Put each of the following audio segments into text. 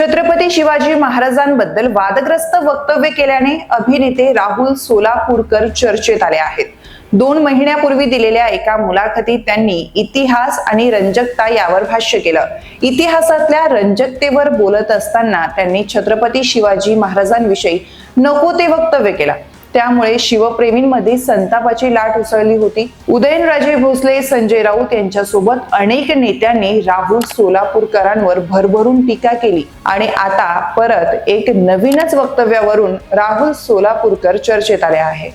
छत्रपती शिवाजी महाराजांबद्दल वादग्रस्त वक्तव्य केल्याने अभिनेते राहुल सोलापूरकर चर्चेत आले आहेत. दोन महिन्यापूर्वी दिलेल्या एका मुलाखतीत त्यांनी इतिहास आणि रंजकता यावर भाष्य केलं. इतिहासातल्या रंजकतेवर बोलत असताना त्यांनी छत्रपती शिवाजी महाराजांविषयी नको ते वक्तव्य केलं. त्यामुळे शिवप्रेमींमध्ये संतापाची लाट उसळली होती. उदयनराजे भोसले संजय राऊत यांच्यासोबत अनेक नेत्यांनी राहुल सोलापूरकरांवर भरभरून टीका केली. आणि आता परत एक नवीनच वक्तव्यावरून राहुल सोलापूरकर चर्चेत आले आहे.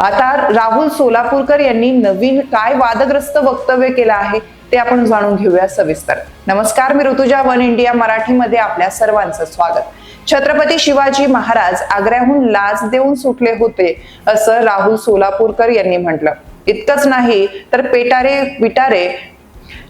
आता राहुल सोलापूरकर यांनी नवीन काय वादग्रस्त वक्तव्य केलं आहे? ते आपण जाणून घेऊया सविस्तर. नमस्कार मी ऋतुजा वन इंडिया मराठीमध्ये आपल्या सर्वांचं स्वागत. छत्रपती शिवाजी महाराज आग्र्याहून लाच देऊन सुटले होते असं राहुल सोलापूरकर यांनी म्हटलं. इतकंच नाही तर पेटारे विटारे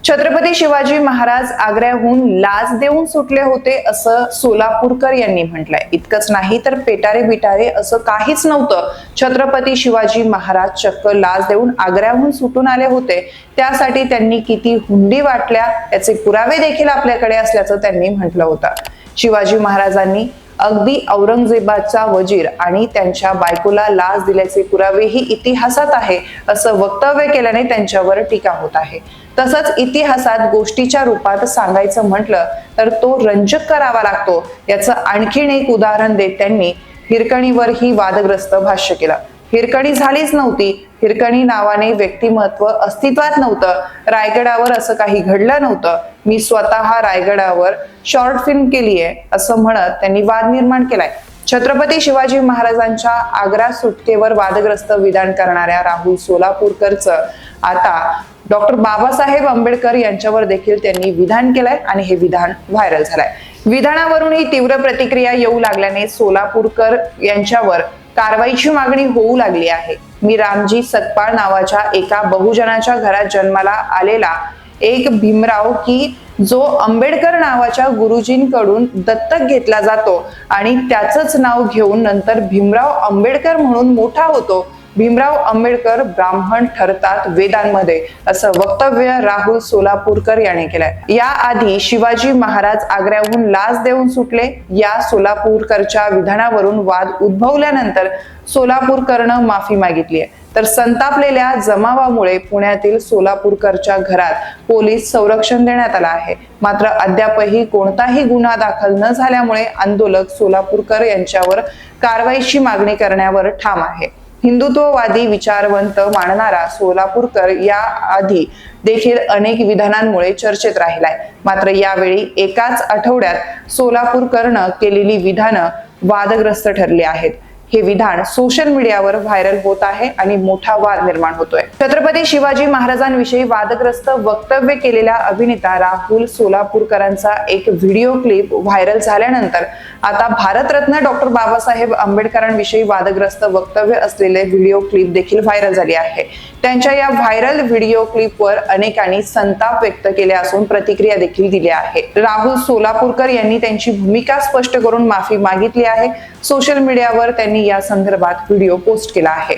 छत्रपती शिवाजी महाराज आग्र्याहून लाच देऊन सुटले होते असं सोलापूरकर यांनी म्हटलंय. इतकंच नाही तर पेटारे बिटारे असं काहीच नव्हतं. छत्रपती शिवाजी महाराज चक्क लाच देऊन आग्र्याहून सुटून आले होते. त्यासाठी त्यांनी किती हुंडी वाटल्या याचे पुरावे देखील आपल्याकडे असल्याचं त्यांनी म्हटलं होतं. शिवाजी महाराजांनी अगदी औरंगजेबाचा वजीर आणि त्यांच्या बायकोला लाच दिल्याचे पुरावेही इतिहासात आहे असं वक्तव्य केल्याने त्यांच्यावर टीका होत आहे. तसंच इतिहासात गोष्टीच्या रूपात सांगायचं म्हटलं तर तो रंजक करावा लागतो याचं आणखीन एक उदाहरण देत त्यांनी हिरकणीवर ही वादग्रस्त भाष्य केलं. हिरकणी झालीच नव्हती. हिरकणी नावाने व्यक्तिमत्व अस्तित्वात नव्हतं. रायगडावर असं काही घडलं नव्हतं. मी स्वतः रायगडावर शॉर्ट फिल्म केली आहे असं म्हणत त्यांनी वाद निर्माण केलाय. छत्रपती शिवाजी महाराजांच्या आग्रा सुटकेवर वादग्रस्त विधान करणाऱ्या राहुल सोलापूरकरचं आता डॉक्टर बाबासाहेब आंबेडकर यांच्यावर देखील त्यांनी विधान केलंय आणि हे विधान व्हायरल झालंय. विधानावरूनही तीव्र प्रतिक्रिया येऊ लागल्याने सोलापूरकर यांच्यावर कारवाईची मागणी होऊ लागली आहे. मी रामजी सतपाळ नावाच्या एका बहुजनाच्या घरात जन्माला आलेला एक भीमराव की जो आंबेडकर नावाच्या गुरुजींकडून दत्तक घेतला जातो. आणि त्याचंच नाव घेऊन नंतर भीमराव आंबेडकर म्हणून मोठा होतो. भीमराव आंबेडकर ब्राह्मण ठरतात वेदांमध्ये असं वक्तव्य राहुल सोलापूरकर यांनी केलंय. या आधी शिवाजी महाराज आग्र्याहून लाच देऊन सुटले या सोलापूरकरच्या विधानावरून वाद उद्भवल्यानंतर सोलापूरकरनं माफी मागितली आहे. तर संतापलेल्या जमावामुळे पुण्यातील सोलापूरकरच्या घरात पोलीस संरक्षण देण्यात आलं आहे. मात्र अद्यापही कोणताही गुन्हा दाखल न झाल्यामुळे आंदोलक सोलापूरकर यांच्यावर कारवाईची मागणी करण्यावर ठाम आहे. हिंदुत्ववादी विचारवंत मानणारा सोलापूरकर या आधी देखील अनेक विधानांमुळे चर्चेत राहिलाय. मात्र यावेळी एकाच आठवड्यात सोलापूरकरनं केलेली विधानं वादग्रस्त ठरली आहेत. हे विधान सोशल मीडियावर व्हायरल होत आहे आणि मोठा वाद निर्माण होतोय. छत्रपती शिवाजी महाराजांविषयी वादग्रस्त वक्तव्य केलेल्या अभिनेता राहुल सोलापूरकरांचा एक व्हिडिओ क्लिप व्हायरल झाल्यानंतर आता भारतरत्न डॉक्टर बाबासाहेब आंबेडकरांविषयी वादग्रस्त वक्तव्य असलेले व्हिडिओ क्लिप देखील व्हायरल झाली आहे. त्यांच्या या व्हायरल व्हिडिओ क्लिपवर अनेकांनी संताप व्यक्त केले असून प्रतिक्रिया देखील दिल्या आहे. राहुल सोलापूरकर यांनी त्यांची भूमिका स्पष्ट करून माफी मागितली आहे. सोशल मीडियावर त्यांनी यांनी या संदर्भात व्हिडिओ पोस्ट केला आहे.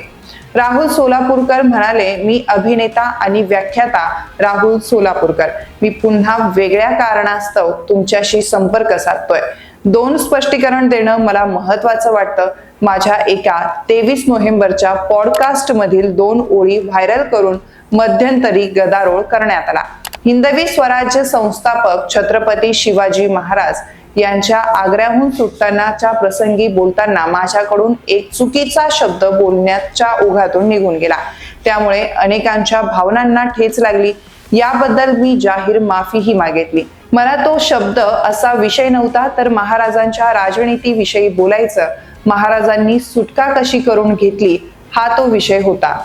राहुल सोलापूरकर म्हणाले मी अभिनेता आणि व्याख्याता राहुल सोलापूरकर. मी पुन्हा वेगळ्या कारणास्तव तुमच्याशी संपर्क साधतोय. दोन स्पष्टीकरण देणं मला महत्वाचं वाटतं. माझ्या एका तेवीस नोव्हेंबरच्या पॉडकास्ट मधील दोन ओळी व्हायरल करून मध्यंतरी गदारोळ करण्यात आला. हिंदवी स्वराज्य संस्थापक छत्रपती शिवाजी महाराज यांच्या आग्र्याहून सुटतानाच्या प्रसंगी बोलताना माझ्याकडून एक चुकीचा शब्द बोलण्याच्या ओघातून निघून गेला. त्यामुळे अनेकांच्या भावनांना ठेच लागली. याबद्दल मी जाहीर माफीही मागितली. मला तो शब्द असा विषय नव्हता तर महाराजांच्या राजनीतीविषयी बोलायचं. महाराजांनी सुटका कशी करून घेतली हा तो विषय होता.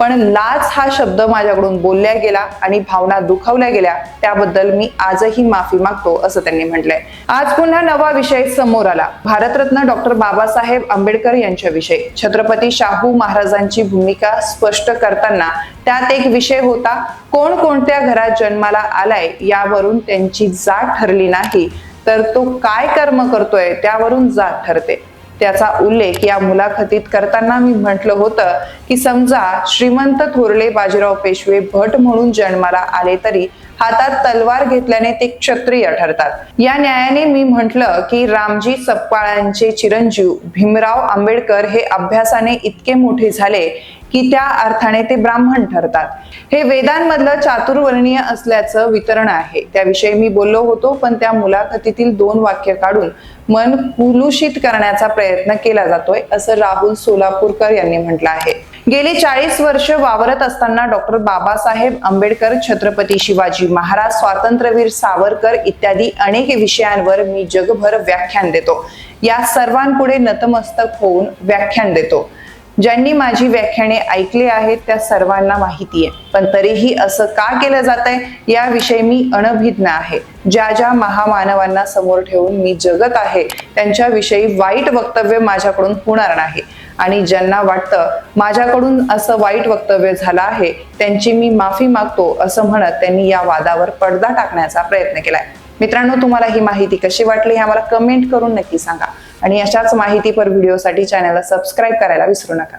पण लाच हा शब्द माझ्याकडून बोलल्या गेला आणि भावना दुखावल्या गेल्या त्याबद्दल मी आजही माफी मागतो असं त्यांनी म्हटलंय. आज पुन्हा नवा विषय समोर आला. भारतरत्न डॉक्टर बाबासाहेब आंबेडकर यांच्याविषयी. छत्रपती शाहू महाराजांची भूमिका स्पष्ट करताना त्यात एक विषय होता कोण कोणत्या घरात जन्माला आलाय यावरून त्यांची जात ठरली नाही. तर तो काय कर्म करतोय त्यावरून जात ठरते. त्याचा उल्लेख या मुलाखतीत करताना मी म्हटलं होतं की समजा श्रीमंत थोरले बाजीराव पेशवे भट म्हणून जन्माला आले तरी हातात तलवार घेतल्याने ते क्षत्रिय ठरतात. या न्यायाने मी म्हटलं की रामजी सपकाळांचे चिरंजीव भीमराव आंबेडकर हे अभ्यासाने इतके मोठे झाले की त्या अर्थाने ते ब्राह्मण ठरतात. हे वेदांमधलं चातुर्वर्णीय असल्याचं वितरण आहे. त्याविषयी मी बोललो होतो पण त्या मुलाखतीतील दोन वाक्य काढून मन कुलुषित करण्याचा प्रयत्न केला जातोय असं राहुल सोलापूरकर यांनी म्हटलं आहे. गेली चाळीस वर्ष वावरत असताना डॉक्टर बाबासाहेब आंबेडकर छत्रपती शिवाजी महाराज स्वातंत्र्यवीर सावरकर इत्यादी अनेक विषयांवर मी जगभर व्याख्यान देतो. या सर्वांपुढे नतमस्तक होऊन व्याख्यान देतो. ज्यांनी माझी व्याख्याने ऐकली आहेत त्या सर्वांना माहिती आहे पण तरीही असं का केलं जात आहे याविषयी मी अनभिज्ञ आहे. ज्या ज्या महामानवांना समोर ठेवून मी जगत आहे त्यांच्याविषयी वाईट वक्तव्य माझ्याकडून होणार नाही. आणि ज्यांना वाटतं माझ्याकडून असं वाईट वक्तव्य झालं आहे त्यांची मी माफी मागतो असं म्हणत त्यांनी या वादावर पडदा टाकण्याचा प्रयत्न केलाय. मित्रांनो तुम्हाला ही माहिती कशी वाटली हे आम्हाला कमेंट करून नक्की सांगा. आणि अशाच माहितीपर व्हिडिओसाठी चॅनलला सबस्क्राईब करायला विसरू नका.